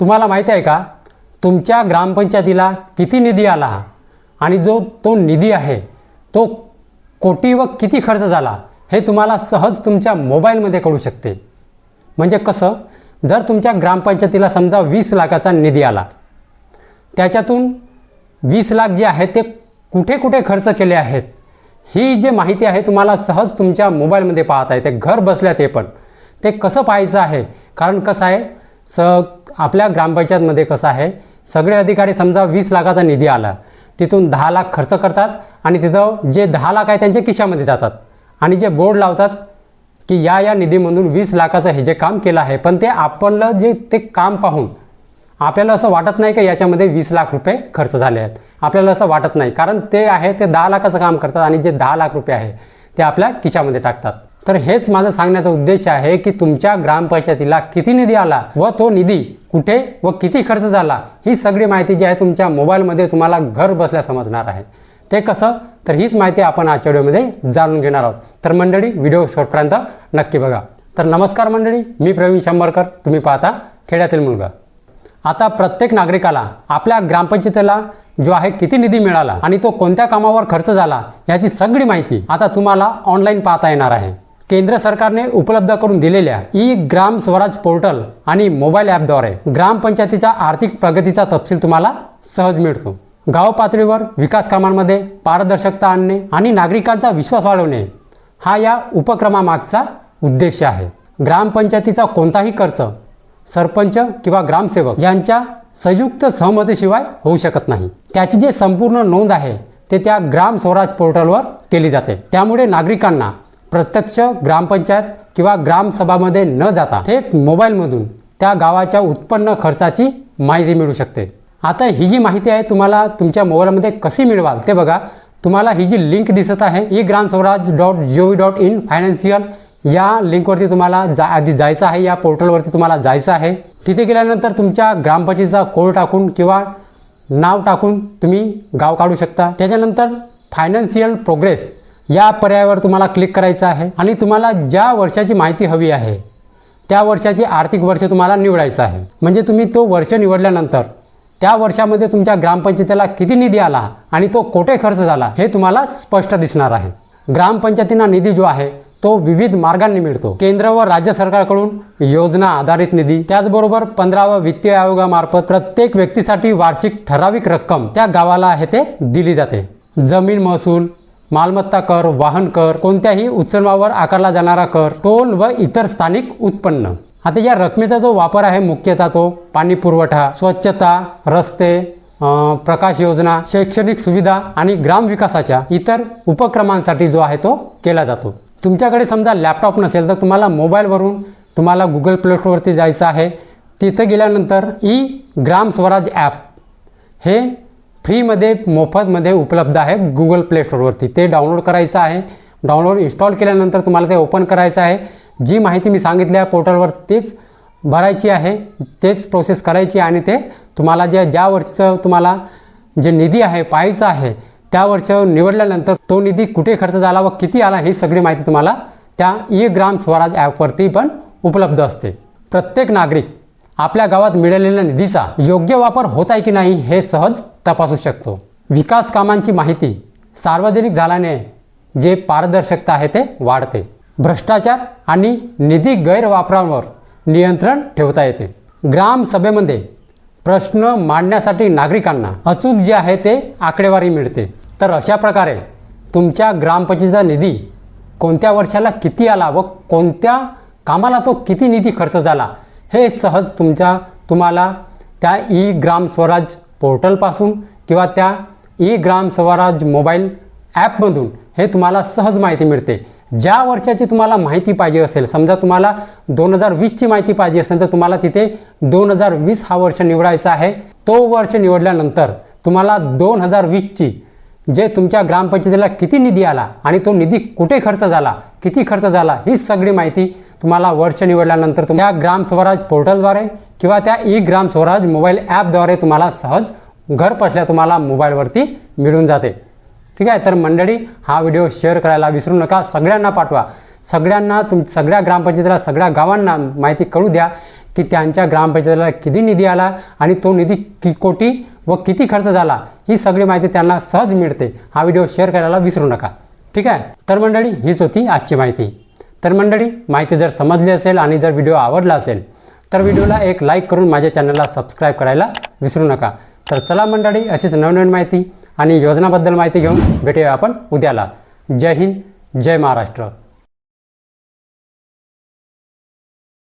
तुम्हाला माहिती आहे का? तुमच्या ग्रामपंचायतीला किती निधी आला? आणि जो तो निधी आहे तो कोटी व किती खर्च झाला हे तुम्हाला सहज तुमच्या मोबाईलमध्ये कळू शकते. म्हणजे कसं? जर तुमच्या ग्रामपंचायतीला समजा वीस लाखाचा निधी आला त्याच्यातून वीस लाख जे आहे ते कुठे कुठे खर्च केले आहेत? ही जी माहिती आहे तुम्हाला सहज तुमच्या मोबाईलमध्ये पाहता येते. घर बसल्या ते पण. ते कसं पाहायचं आहे? कारण कसं आहे? स आपल्या ग्रामपंचायतमध्ये कसं आहे सगळे अधिकारी समजा वीस लाखाचा निधी आला तिथून दहा लाख खर्च करतात आणि तिथं जे दहा लाख आहे त्यांच्या खिशामध्ये जातात. आणि जे बोर्ड लावतात की या या निधीमधून वीस लाखाचं हे जे काम केलं आहे पण ते आपलं जे ते काम पाहून आपल्याला असं वाटत नाही की याच्यामध्ये वीस लाख रुपये खर्च झाले आहेत. आपल्याला असं वाटत नाही कारण ते आहे ते दहा लाखाचं काम करतात आणि जे दहा लाख रुपये आहे ते आपल्या खिशामध्ये टाकतात. तर हेच माझं सांगण्याचा उद्देश आहे की तुमच्या ग्रामपंचायतीला किती निधी आला व तो निधी कुठे व किती खर्च झाला ही सगळी माहिती जी आहे तुमच्या मोबाईलमध्ये तुम्हाला घर बसल्या समजणार आहे. ते कसं? तर हीच माहिती आपण आजच्या व्हिडिओमध्ये जाणून घेणार आहोत. तर मंडळी व्हिडिओ शॉर्टपर्यंत नक्की बघा. तर नमस्कार मंडळी मी प्रवीण शंभरकर. तुम्ही पाहता खेड्यातील मुलगा. आता प्रत्येक नागरिकाला आपल्या ग्रामपंचायतीला जो आहे किती निधी मिळाला आणि तो कोणत्या कामावर खर्च झाला याची सगळी माहिती आता तुम्हाला ऑनलाईन पाहता येणार आहे. केंद्र सरकारने उपलब्ध करून दिलेल्या ई ग्राम स्वराज पोर्टल आणि मोबाईल ॲपद्वारे ग्रामपंचायतीचा आर्थिक प्रगतीचा तपशील तुम्हाला सहज मिळतो. गाव पातळीवर विकास कामांमध्ये पारदर्शकता आणणे आणि नागरिकांचा विश्वास वाढवणे हा या उपक्रमामागचा उद्देश आहे. ग्रामपंचायतीचा कोणताही खर्च सरपंच किंवा ग्रामसेवक यांच्या संयुक्त सहमतीशिवाय होऊ शकत नाही. त्याची जे संपूर्ण नोंद आहे ते त्या ग्राम स्वराज पोर्टलवर केली जाते. त्यामुळे नागरिकांना प्रत्यक्ष ग्रामपंचायत किंवा ग्रामसभामध्ये न जाता थेट मोबाईलमधून त्या गावाच्या उत्पन्न खर्चाची माहिती मिळू शकते. आता ही जी माहिती आहे तुम्हाला तुमच्या मोबाईलमध्ये कशी मिळवाल ते बघा. तुम्हाला ही जी लिंक दिसत आहे e Gram Swaraj dot G O V dot in financial या लिंकवरती तुम्हाला जा आधी जायचं आहे या पोर्टलवरती तुम्हाला जायचं आहे. तिथे गेल्यानंतर तुमच्या ग्रामपंचायतीचा कोड टाकून किंवा नाव टाकून तुम्ही गाव काढू शकता. त्याच्यानंतर फायनान्शियल प्रोग्रेस या पर्यायावर तुम्हाला क्लिक करायचं आहे आणि तुम्हाला ज्या वर्षाची माहिती हवी आहे त्या वर्षाचे आर्थिक वर्ष तुम्हाला निवडायचं आहे. म्हणजे तुम्ही तो वर्ष निवडल्यानंतर त्या वर्षामध्ये तुमच्या ग्रामपंचायतीला किती निधी आला आणि तो कोठे खर्च झाला हे तुम्हाला स्पष्ट दिसणार आहे. ग्रामपंचायतींना निधी जो आहे तो विविध मार्गांनी मिळतो. केंद्र व राज्य सरकारकडून योजना आधारित निधी त्याचबरोबर पंधरावा वित्तीय आयोगामार्फत प्रत्येक व्यक्तीसाठी वार्षिक ठराविक रक्कम त्या गावाला आहे ते दिली जाते. जमीन महसूल मालमत्ता कर वाहन कर कोणत्याही उत्सवावर आकारला जाणारा कर टोल व इतर स्थानिक उत्पन्न. आता या रकमेचा जो वापर आहे मुख्यतः तो पाणी पुरवठा स्वच्छता रस्ते प्रकाश योजना शैक्षणिक सुविधा आणि ग्रामविकासाच्या इतर उपक्रमांसाठी जो आहे तो केला जातो. तुमच्याकडे समजा लॅपटॉप नसेल तर तुम्हाला मोबाईलवरून तुम्हाला गुगल प्ले स्टोअरवरती जायचं आहे. तिथं गेल्यानंतर ई ग्राम स्वराज ॲप हे फ्रीमध्ये मोफतमध्ये उपलब्ध आहे गुगल प्ले स्टोअरवरती ते डाउनलोड करायचं आहे. डाउनलोड इन्स्टॉल केल्यानंतर तुम्हाला ते ओपन करायचं आहे. जी माहिती मी सांगितली आहे पोर्टलवर तीच भरायची आहे. तेच प्रोसेस करायची आणि ते तुम्हाला जे ज्या वर्षीचं तुम्हाला जे निधी आहे पाहायचं आहे त्या वर्ष निवडल्यानंतर तो निधी कुठे खर्च झाला व किती आला ही सगळी माहिती तुम्हाला त्या ई ग्राम स्वराज ॲपवरती पण उपलब्ध असते. प्रत्येक नागरिक आपल्या गावात मिळालेल्या निधीचा योग्य वापर होत आहे की नाही हे सहज तपासू शकतो. विकास कामांची माहिती सार्वजनिक झाल्याने जे पारदर्शकता आहे ते वाढते. भ्रष्टाचार आणि निधी गैरवापरांवर नियंत्रण ठेवता येते. ग्रामसभेमध्ये प्रश्न मांडण्यासाठी नागरिकांना अचूक जे आहे ते आकडेवारी मिळते. तर अशा प्रकारे तुमच्या ग्रामपंचायतीचा निधी कोणत्या वर्षाला किती आला व कोणत्या कामाला तो किती निधी खर्च झाला हे सहज तुमच्या तुम्हाला त्या ई ग्राम स्वराज पोर्टलपासून किंवा त्या ई ग्राम स्वराज मोबाईल ॲपमधून हे तुम्हाला सहज माहिती मिळते. ज्या वर्षाची तुम्हाला माहिती पाहिजे असेल समजा तुम्हाला दोन हजार वीसची माहिती पाहिजे असेल तर तुम्हाला तिथे दोन हजार वीस हा वर्ष निवडायचा आहे. तो वर्ष निवडल्यानंतर तुम्हाला दोन हजार वीसची जे तुमच्या ग्रामपंचायतीला किती निधी आला आणि तो निधी कुठे खर्च झाला किती खर्च झाला ही सगळी माहिती तुम्हाला वर्ष निवडल्यानंतर त्या ग्राम स्वराज पोर्टलद्वारे किंवा त्या ई ग्राम स्वराज मोबाईल ॲपद्वारे तुम्हाला सहज घर बसल्या तुम्हाला मोबाईलवरती मिळून जाते. ठीक आहे? तर मंडळी हा व्हिडिओ शेअर करायला विसरू नका. सगळ्यांना पाठवा. सगळ्यांना तुम सगळ्या ग्रामपंचायतीला सगळ्या गावांना माहिती कळू द्या की त्यांच्या ग्रामपंचायतीला किती निधी आला आणि तो निधी कि कोटी व किती खर्च झाला ही सगळी माहिती त्यांना सहज मिळते. हा व्हिडिओ शेअर करायला विसरू नका. ठीक आहे? तर मंडळी हीच होती आजची माहिती. तर मंडळी माहिती जर समजली असेल आणि जर व्हिडिओ आवडला असेल तर व्हिडिओला एक लाईक करून माझ्या चॅनलला सबस्क्राईब करायला विसरू नका. तर चला मंडळी अशीच नवनवीन माहिती आणि योजनाबद्दल माहिती घेऊन भेटूया आपण उद्याला. जय हिंद जय महाराष्ट्र.